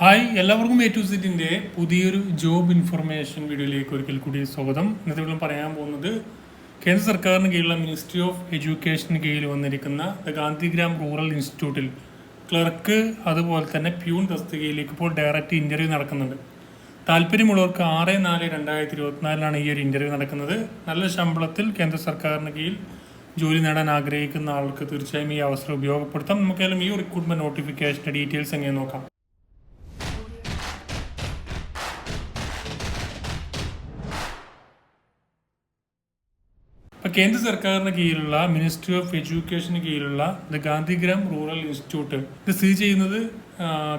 Hi എല്ലാവർക്കും A to പുതിയൊരു job information വീഡിയോയിലേക്ക് ഒരിക്കൽ കൂടി സ്വാഗതം. ഇന്നത്തെ വീട്ടിൽ പറയാൻ പോകുന്നത് കേന്ദ്ര സർക്കാരിന് കീഴിലുള്ള മിനിസ്ട്രി ഓഫ് എഡ്യൂക്കേഷന് കീഴിൽ വന്നിരിക്കുന്ന ദ ഗാന്ധിഗ്രാം റൂറൽ ഇൻസ്റ്റിറ്റ്യൂട്ടിൽ ക്ലർക്ക് അതുപോലെ തന്നെ പ്യൂൺ തസ്തികയിലേക്ക് ഇപ്പോൾ ഡയറക്റ്റ് ഇന്റർവ്യൂ നടക്കുന്നുണ്ട്. താല്പര്യമുള്ളവർക്ക് ആറ് നാല് രണ്ടായിരത്തി ഇരുപത്തിനാലിലാണ് ഈ ഒരു ഇന്റർവ്യൂ നടക്കുന്നത്. നല്ല ശമ്പളത്തിൽ കേന്ദ്ര സർക്കാരിന് കീഴിൽ ജോലി നേടാൻ ആഗ്രഹിക്കുന്ന ആൾക്ക് തീർച്ചയായും ഈ അവസരം ഉപയോഗപ്പെടുത്താം. നമുക്കായാലും ഈ റിക്രൂട്ട്മെന്റ് നോട്ടിഫിക്കേഷന്റെ ഡീറ്റെയിൽസ് എങ്ങനെ നോക്കാം? ഇപ്പൊ കേന്ദ്ര സർക്കാരിന് കീഴിലുള്ള മിനിസ്ട്രി ഓഫ് എഡ്യൂക്കേഷന് കീഴിലുള്ള ദ ഗാന്ധിഗ്രാം റൂറൽ ഇൻസ്റ്റിറ്റ്യൂട്ട് ഇത് സ്ഥിതി ചെയ്യുന്നത്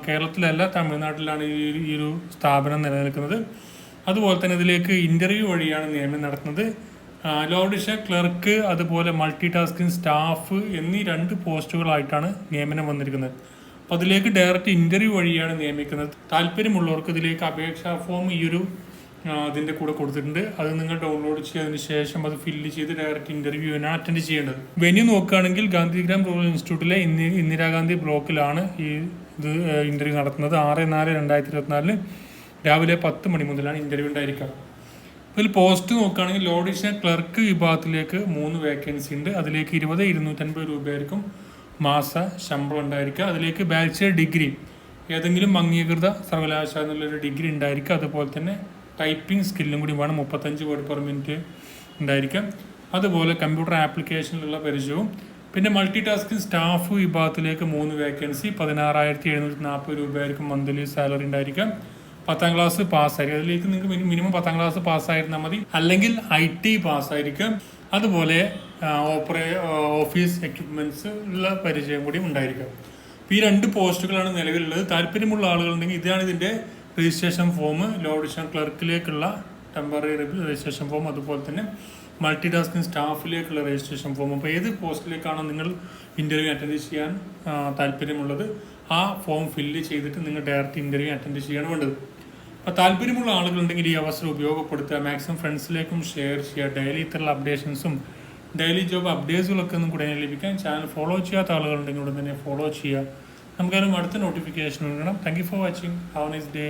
കേരളത്തിലല്ല തമിഴ്നാട്ടിലാണ് ഈ ഒരു- ഈ ഒരു സ്ഥാപനം നിലനിൽക്കുന്നത്. അതുപോലെ തന്നെ ഇതിലേക്ക് ഇന്റർവ്യൂ വഴിയാണ് നിയമനം നടത്തുന്നത്. ലോഡിഷ ക്ലർക്ക് അതുപോലെ മൾട്ടി ടാസ്കിംഗ് സ്റ്റാഫ് എന്നീ രണ്ട് പോസ്റ്റുകളായിട്ടാണ് നിയമനം വന്നിരിക്കുന്നത്. അപ്പോൾ അതിലേക്ക് ഡയറക്റ്റ് ഇന്റർവ്യൂ വഴിയാണ് നിയമിക്കുന്നത്. താല്പര്യമുള്ളവർക്ക് ഇതിലേക്ക് അപേക്ഷാ ഫോം ഈ ഒരു ആ, അതിന്റെ കൂടെ കൊടുത്തിട്ടുണ്ട്. അത് നിങ്ങൾ ഡൗൺലോഡ് ചെയ്തതിന് ശേഷം അത് ഫില്ല് ചെയ്ത് ഡയറക്റ്റ് ഇന്റർവ്യൂവിനാണ് അറ്റൻഡ് ചെയ്യേണ്ടത്. വെന്യൂ നോക്കുകയാണെങ്കിൽ ഗാന്ധിഗ്രാം റൂറൽ ഇൻസ്റ്റിറ്റ്യൂട്ടിലെ ഇന്ദി ഇന്ദിരാഗാന്ധി ബ്ലോക്കിലാണ് ഈ ഇത് ഇന്റർവ്യൂ നടത്തുന്നത്. ആറ് നാല് രണ്ടായിരത്തി ഇരുപത്തിനാലിന് രാവിലെ പത്ത് മണി മുതലാണ് ഇന്റർവ്യൂ ഉണ്ടായിരിക്കുക. ഇതിൽ പോസ്റ്റ് നോക്കുകയാണെങ്കിൽ ലോഡിഷൻ ക്ലർക്ക് വിഭാഗത്തിലേക്ക് മൂന്ന് വേക്കൻസി ഉണ്ട്. അതിലേക്ക് ഇരുപത് ഇരുന്നൂറ്റൻപത് രൂപയായിരിക്കും മാസ ശമ്പളം ഉണ്ടായിരിക്കുക. അതിലേക്ക് ബാച്ചിലർ ഡിഗ്രി ഏതെങ്കിലും അംഗീകൃത സർവകലാശാല എന്നുള്ളൊരു ഡിഗ്രി ഉണ്ടായിരിക്കുക. അതുപോലെ തന്നെ ടൈപ്പിംഗ് സ്കില്ലും കൂടി വേണം. മുപ്പത്തഞ്ച് വേർഡ് പെർ മിനിറ്റ് ഉണ്ടായിരിക്കാം. അതുപോലെ കമ്പ്യൂട്ടർ ആപ്ലിക്കേഷനിലുള്ള പരിചയവും. പിന്നെ മൾട്ടി ടാസ്കിംഗ് സ്റ്റാഫ് വിഭാഗത്തിലേക്ക് മൂന്ന് വേക്കൻസി പതിനാറായിരത്തി എഴുന്നൂറ്റി നാൽപ്പത് രൂപയായിരിക്കും മന്ത്ലി സാലറി ഉണ്ടായിരിക്കാം. പത്താം ക്ലാസ് പാസ്സായിരിക്കും അതിലേക്ക് നിങ്ങൾക്ക് മിനിമം പത്താം ക്ലാസ് പാസ്സായിരുന്നാൽ മതി. അല്ലെങ്കിൽ ഐ ടി പാസ്സായിരിക്കും അതുപോലെ ഓപ്പറേ ഓഫീസ് എക്യുപ്മെന്റ്സ് ഉള്ള പരിചയം കൂടി ഉണ്ടായിരിക്കാം. ഈ രണ്ട് പോസ്റ്റുകളാണ് നിലവിലുള്ളത്. താല്പര്യമുള്ള ആളുകളുണ്ടെങ്കിൽ ഇതാണ് ഇതിന്റെ രജിസ്ട്രേഷൻ ഫോം ലോ ഡിവിഷൻ ക്ലർക്കിലേക്കുള്ള ടെമ്പററി രജിസ്ട്രേഷൻ ഫോം അതുപോലെ തന്നെ മൾട്ടി ടാസ്കിംഗ് സ്റ്റാഫിലേക്കുള്ള രജിസ്ട്രേഷൻ ഫോം അപ്പോൾ ഏത് പോസ്റ്റിലേക്കാണോ നിങ്ങൾ ഇന്റർവ്യൂ അറ്റൻഡ് ചെയ്യാൻ താല്പര്യമുള്ളത് ആ ഫോം ഫില്ല് ചെയ്തിട്ട് നിങ്ങൾ ഡയറക്റ്റ് ഇന്റർവ്യൂ അറ്റൻഡ് ചെയ്യാണ് വേണ്ടത്. അപ്പോൾ താല്പര്യമുള്ള ആളുകളുണ്ടെങ്കിൽ ഈ അവസരം ഉപയോഗപ്പെടുത്തുക മാക്സിമം ഫ്രണ്ട്സിലേക്കും ഷെയർ ചെയ്യുക ഡെയിലി ഇത്തരമുള്ള അപ്ഡേഷൻസും ഡെയിലി ജോബ് അപ്ഡേറ്റ്സുകളൊക്കെ ഒന്നും കൂടെ ലഭിക്കാൻ ചാനൽ ഫോളോ ചെയ്യാത്ത ആളുകളുണ്ടെങ്കിൽ ഉടൻ തന്നെ ഫോളോ ചെയ്യുക. നമുക്കതിനും അടുത്ത നോട്ടിഫിക്കേഷൻ കൊടുക്കണം thank you for watching have nice day